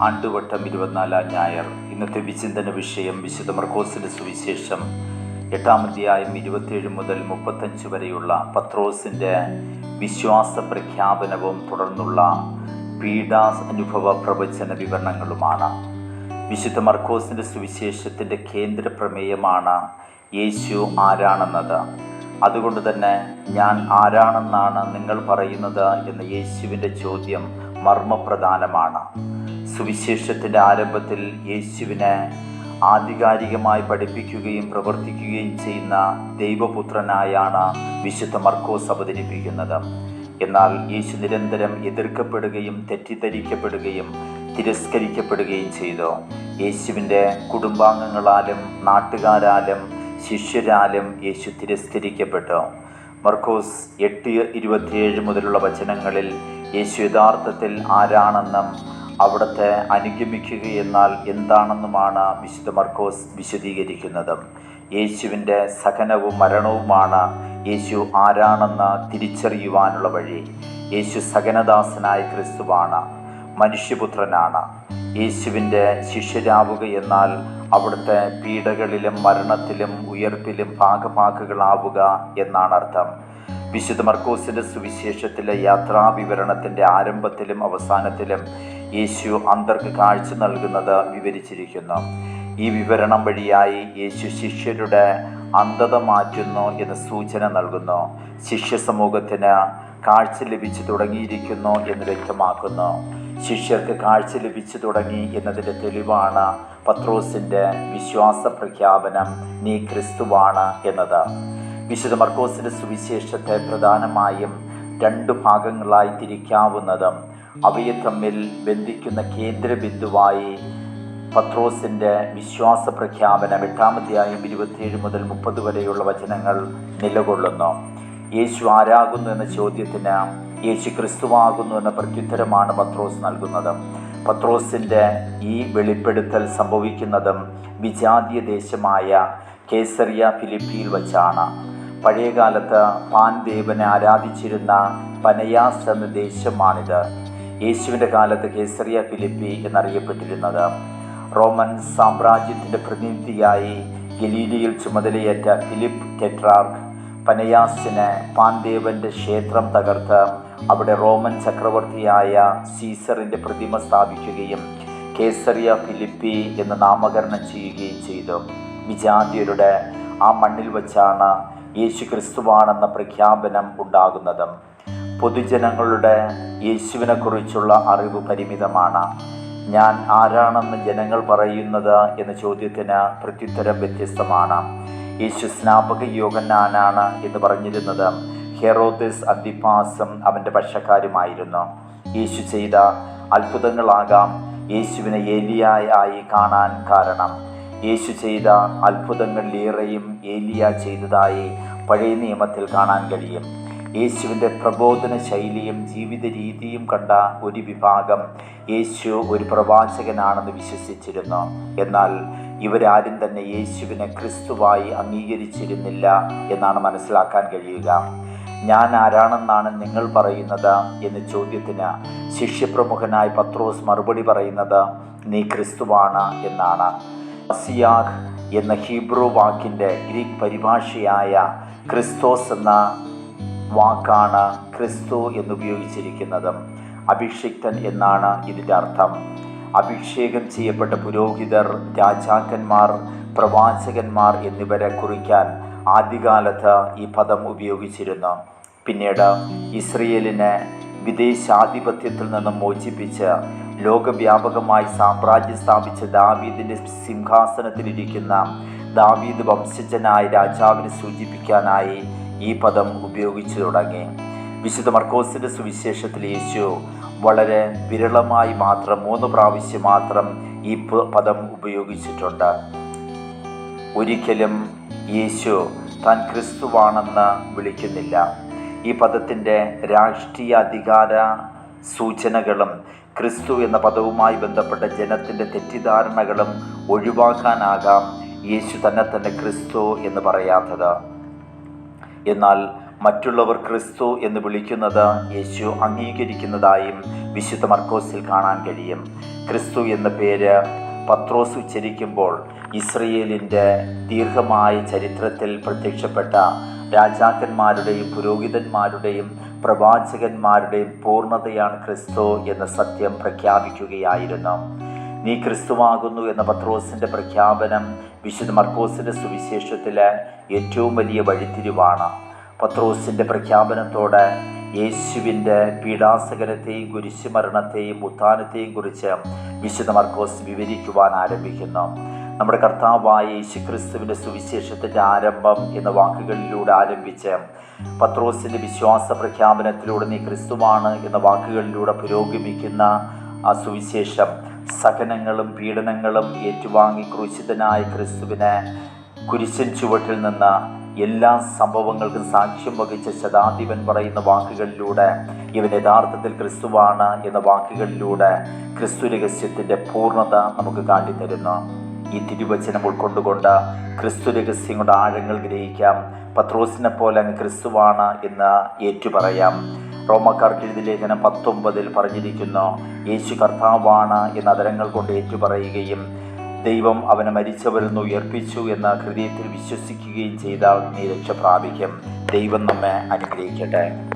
ആണ്ടുവട്ടം ഇരുപത്തിനാലാം ഞായർ. ഇന്നത്തെ വിചിന്തന വിഷയം വിശുദ്ധ മർക്കോസിന്റെ സുവിശേഷം. എട്ടാം അധ്യായം ഇരുപത്തിയേഴ് മുതൽ മുപ്പത്തഞ്ച് വരെയുള്ള പത്രോസിന്റെ വിശ്വാസ പ്രഖ്യാപനവും തുടർന്നുള്ള പീഡാ അനുഭവ പ്രവചന വിവരണങ്ങളുമാണ്. വിശുദ്ധ മർക്കോസിന്റെ സുവിശേഷത്തിന്റെ കേന്ദ്ര പ്രമേയമാണ് യേശു ആരാണെന്നത്. അതുകൊണ്ട് തന്നെ ഞാൻ ആരാണെന്നാണ് നിങ്ങൾ പറയുന്നത് എന്ന യേശുവിന്റെ ചോദ്യം മർമ്മപ്രധാനമാണ്. സുവിശേഷത്തിന്റെ ആരംഭത്തിൽ യേശുവിനെ ആധികാരികമായി പഠിപ്പിക്കുകയും പ്രവർത്തിക്കുകയും ചെയ്യുന്ന ദൈവപുത്രനായാണ് വിശുദ്ധ മർക്കോസ് അവതരിപ്പിക്കുന്നത്. എന്നാൽ യേശു നിരന്തരം എതിർക്കപ്പെടുകയും തെറ്റിദ്ധരിക്കപ്പെടുകയും തിരസ്കരിക്കപ്പെടുകയും ചെയ്തു. യേശുവിന്റെ കുടുംബാംഗങ്ങളാലും നാട്ടുകാരാലും ശിഷ്യരാലും യേശു തിരസ്കരിക്കപ്പെട്ടു. മർക്കോസ് എട്ട് ഇരുപത്തിയേഴ് മുതലുള്ള വചനങ്ങളിൽ യേശു യഥാർത്ഥത്തിൽ ആരാണെന്നും അവിടുത്തെ അനുഗമിക്കുക എന്നാൽ എന്താണെന്നുമാണ് വിശുദ്ധ മർക്കോസ് വിശദീകരിക്കുന്നത്. യേശുവിന്റെ സഹനവും മരണവുമാണ് യേശു ആരാണെന്ന് തിരിച്ചറിയുവാനുള്ള വഴി. യേശു സഹനദാസനായ ക്രിസ്തുവാണ് മനുഷ്യപുത്രനാണ്. യേശുവിന്റെ ശിഷ്യരാവുക എന്നാൽ അവിടുത്തെ പീഡകളിലും മരണത്തിലും ഉയർപ്പിലും ഭാഗഭാക്കുകളാവുക എന്നാണ് അർത്ഥം. വിശുദ്ധ മർക്കോസിന്റെ സുവിശേഷത്തിലെ യാത്രാവിവരണത്തിന്റെ ആരംഭത്തിലും അവസാനത്തിലും യേശു അന്തർക്ക് കാഴ്ച നൽകുന്നത് വിവരിച്ചിരിക്കുന്നു. ഈ വിവരണം വഴിയായി യേശു ശിഷ്യരുടെ അന്ധത മാറ്റുന്നു എന്ന സൂചന നൽകുന്നു. ശിഷ്യ സമൂഹത്തിന് കാഴ്ച ലഭിച്ചു തുടങ്ങിയിരിക്കുന്നു എന്ന് വ്യക്തമാക്കുന്നു. ശിഷ്യർക്ക് കാഴ്ച ലഭിച്ചു തുടങ്ങി എന്നതിന്റെ തെളിവാണ് പത്രോസിന്റെ വിശ്വാസ പ്രഖ്യാപനം നീ ക്രിസ്തുവാണ് എന്നത്. വിശുദ്ധ മർക്കോസിന്റെ സുവിശേഷത്തെ പ്രധാനമായും രണ്ട് ഭാഗങ്ങളായി തിരിക്കാവുന്നതും അവയെ തമ്മിൽ ബന്ധിക്കുന്ന കേന്ദ്രബിന്ദുവായി പത്രോസിന്റെ വിശ്വാസ പ്രഖ്യാപനം എട്ടാമധ്യായം ഇരുപത്തിയേഴ് മുതൽ മുപ്പത് വരെയുള്ള വചനങ്ങൾ നിലകൊള്ളുന്നു. യേശു ആരാകുന്നു എന്ന ചോദ്യത്തിന് യേശു ക്രിസ്തുവാകുന്നു എന്ന പ്രത്യുത്തരമാണ് പത്രോസ് നൽകുന്നത്. പത്രോസിന്റെ ഈ വെളിപ്പെടുത്തൽ സംഭവിക്കുന്നതും വിജാതീയ ദേശമായ കേസറിയ ഫിലിപ്പിയിൽ വച്ചാണ്. പഴയകാലത്ത് പാൻ ദേവനെ ആരാധിച്ചിരുന്ന പനയാസ് എന്ന ദേശമാണിത്. യേശുവിന്റെ കാലത്ത് കേസറിയ ഫിലിപ്പി എന്നറിയപ്പെട്ടിരുന്നത്. റോമൻ സാമ്രാജ്യത്തിന്റെ പ്രതിനിധിയായി ഗലീലിയിൽ ചുമതലയേറ്റ ഫിലിപ്പ് ടെട്രാർക്ക് പനയാസിന് പാൻദേവന്റെ ക്ഷേത്രം തകർത്ത് അവിടെ റോമൻ ചക്രവർത്തിയായ സീസറിന്റെ പ്രതിമ സ്ഥാപിക്കുകയും കേസറിയ ഫിലിപ്പി എന്ന് നാമകരണം ചെയ്യുകയും ചെയ്തു. വിജാതിയരുടെ ആ മണ്ണിൽ വച്ചാണ് യേശു ക്രിസ്തുവാണെന്ന പ്രഖ്യാപനം ഉണ്ടാകുന്നത്. പൊതുജനങ്ങളുടെ യേശുവിനെക്കുറിച്ചുള്ള അറിവ് പരിമിതമാണ്. ഞാൻ ആരാണെന്ന് ജനങ്ങൾ പറയുന്നത് എന്ന ചോദ്യത്തിന് പ്രത്യുത്തരം വ്യത്യസ്തമാണ്. യേശു സ്നാപക യോഗനാനാണ് എന്ന് പറഞ്ഞിരുന്നത്. ഹെറോദിസ് അന്തിപ്പാസം അവന്റെ പക്ഷക്കാരുമായിരുന്നു. യേശു ചെയ്ത അത്ഭുതങ്ങളാകാം യേശുവിനെ ഏലിയായി കാണാൻ കാരണം. യേശു ചെയ്ത അത്ഭുതങ്ങളിലേറെയും ഏലിയ ചെയ്തതായി പഴയ നിയമത്തിൽ കാണാൻ കഴിയും. യേശുവിന്റെ പ്രബോധന ശൈലിയും ജീവിത രീതിയും കണ്ട ഒരു വിഭാഗം യേശു ഒരു പ്രവാചകനാണെന്ന് വിശ്വസിച്ചിരുന്നു. എന്നാൽ ഇവരാരും തന്നെ യേശുവിനെ ക്രിസ്തുവായി അംഗീകരിച്ചിരുന്നില്ല എന്നാണ് മനസ്സിലാക്കാൻ കഴിയുക. ഞാൻ ആരാണെന്നാണ് നിങ്ങൾ പറയുന്നത് എന്ന ചോദ്യത്തിന് ശിഷ്യപ്രമുഖനായ പത്രോസ് മറുപടി പറയുന്നത് നീ ക്രിസ്തുവാണ് എന്നാണ്. എന്ന ഹീബ്രു വാക്കിന്റെ ഗ്രീക്ക് പരിഭാഷയായ ക്രിസ്തോസ് എന്ന വാക്കാണ് ക്രിസ്തു എന്നുപയോഗിച്ചിരിക്കുന്നത്. അഭിഷിക്തൻ എന്നാണ് ഇതിന്റെ അർത്ഥം. അഭിഷേകം ചെയ്യപ്പെട്ട പുരോഹിതർ രാജാക്കന്മാർ പ്രവാചകന്മാർ എന്നിവരെ കുറിക്കാൻ ആദ്യകാലത്ത് ഈ പദം ഉപയോഗിച്ചിരുന്നു. പിന്നീട് ഇസ്രയേലിനെ വിദേശാധിപത്യത്തിൽ നിന്നും മോചിപ്പിച്ച് ലോകവ്യാപകമായി സാമ്രാജ്യം സ്ഥാപിച്ച ദാവീദിന്റെ സിംഹാസനത്തിലിരിക്കുന്ന ദാവീദ് വംശജനായ രാജാവിനെ സൂചിപ്പിക്കാനായി ഈ പദം ഉപയോഗിച്ചു തുടങ്ങി. വിശുദ്ധ മർക്കോസിന്റെ സുവിശേഷത്തിൽ യേശു വളരെ വിരളമായി മാത്രം മൂന്ന് പ്രാവശ്യം മാത്രം ഈ പദം ഉപയോഗിച്ചിട്ടുണ്ട്. ഒരിക്കലും യേശു താൻ ക്രിസ്തുവാണെന്ന് വിളിക്കുന്നില്ല. ഈ പദത്തിന്റെ രാഷ്ട്രീയ അധികാര സൂചനകളും ക്രിസ്തു എന്ന പദവുമായി ബന്ധപ്പെട്ട ജനത്തിന്റെ തെറ്റിദ്ധാരണകളും ഒഴിവാക്കാനാകാം യേശു തന്നെ തന്നെ ക്രിസ്തു എന്ന് പറയാത്തത്. എന്നാൽ മറ്റുള്ളവർ ക്രിസ്തു എന്ന് വിളിക്കുന്നത് യേശു അംഗീകരിക്കുന്നതായും വിശുദ്ധ മർക്കോസിൽ കാണാൻ കഴിയും. ക്രിസ്തു എന്ന പേര് പത്രോസ് ഉച്ചരിക്കുമ്പോൾ ഇസ്രയേലിന്റെ ദീർഘമായ ചരിത്രത്തിൽ പ്രത്യക്ഷപ്പെട്ട രാജാക്കന്മാരുടെയും പുരോഹിതന്മാരുടെയും പ്രവാചകന്മാരുടെയും പൂർണതയാണ് ക്രിസ്തു എന്ന സത്യം പ്രഖ്യാപിക്കുകയായിരുന്നു. നീ ക്രിസ്തുവാകുന്നു എന്ന പത്രോസിന്റെ പ്രഖ്യാപനം വിശുദ്ധ മർക്കോസിന്റെ സുവിശേഷത്തിൽ ഏറ്റവും വലിയ വഴിത്തിരിവാണ്. പത്രോസിന്റെ പ്രഖ്യാപനത്തോടെ യേശുവിന്റെ പീഡാസകലത്തെയും കുരിശുമരണത്തെയും ഉത്ഥാനത്തെയും കുറിച്ച് വിശുദ്ധ മർക്കോസ് വിവരിക്കുവാൻ ആരംഭിക്കുന്നു. നമ്മുടെ കർത്താവായ യേശുക്രിസ്തുവിന്റെ സുവിശേഷത്തിന്റെ ആരംഭം എന്ന വാക്കുകളിലൂടെ ആരംഭിച്ച് പത്രോസിന്റെ വിശ്വാസ പ്രഖ്യാപനത്തിലൂടെ നീ ക്രിസ്തുവാണ് എന്ന വാക്കുകളിലൂടെ പുരോഗമിക്കുന്ന ആ സുവിശേഷം സഹനങ്ങളും പീഡനങ്ങളും ഏറ്റുവാങ്ങി ക്രൂശിതനായ ക്രിസ്തുവിനെ കുരിശൻ ചുവട്ടിൽ നിന്ന് എല്ലാ സംഭവങ്ങൾക്കും സാക്ഷ്യം വഹിച്ച ശതാധിപൻ പറയുന്ന വാക്കുകളിലൂടെ ഇവൻ യഥാർത്ഥത്തിൽ ക്രിസ്തുവാണ് എന്ന വാക്കുകളിലൂടെ ക്രിസ്തു രഹസ്യത്തിന്റെ പൂർണത നമുക്ക് കാട്ടിത്തരുന്നു. ഈ തിരുവചനം ഉൾക്കൊണ്ടുകൊണ്ട് ക്രിസ്തു രഹസ്യങ്ങളുടെ ആഴങ്ങൾ ഗ്രഹിക്കാം. പത്രോസിനെ പോലെ അങ്ങ് ക്രിസ്തുവാണ് എന്ന് ഏറ്റുപറയാം. റോമക്കാർക്ക് എഴുതി ലേഖനം പത്തൊമ്പതിൽ പറഞ്ഞിരിക്കുന്നു യേശു കർത്താവാണ് എന്ന അതരങ്ങൾ കൊണ്ട് ഏറ്റുപറയുകയും ദൈവം അവനെ മരിച്ചവരിൽ നിന്ന് ഉയർപ്പിച്ചു എന്ന ഹൃദയത്തിൽ വിശ്വസിക്കുകയും ചെയ്താൽ നീ രക്ഷ പ്രാപിക്കും. ദൈവം നമ്മെ അനുഗ്രഹിക്കട്ടെ.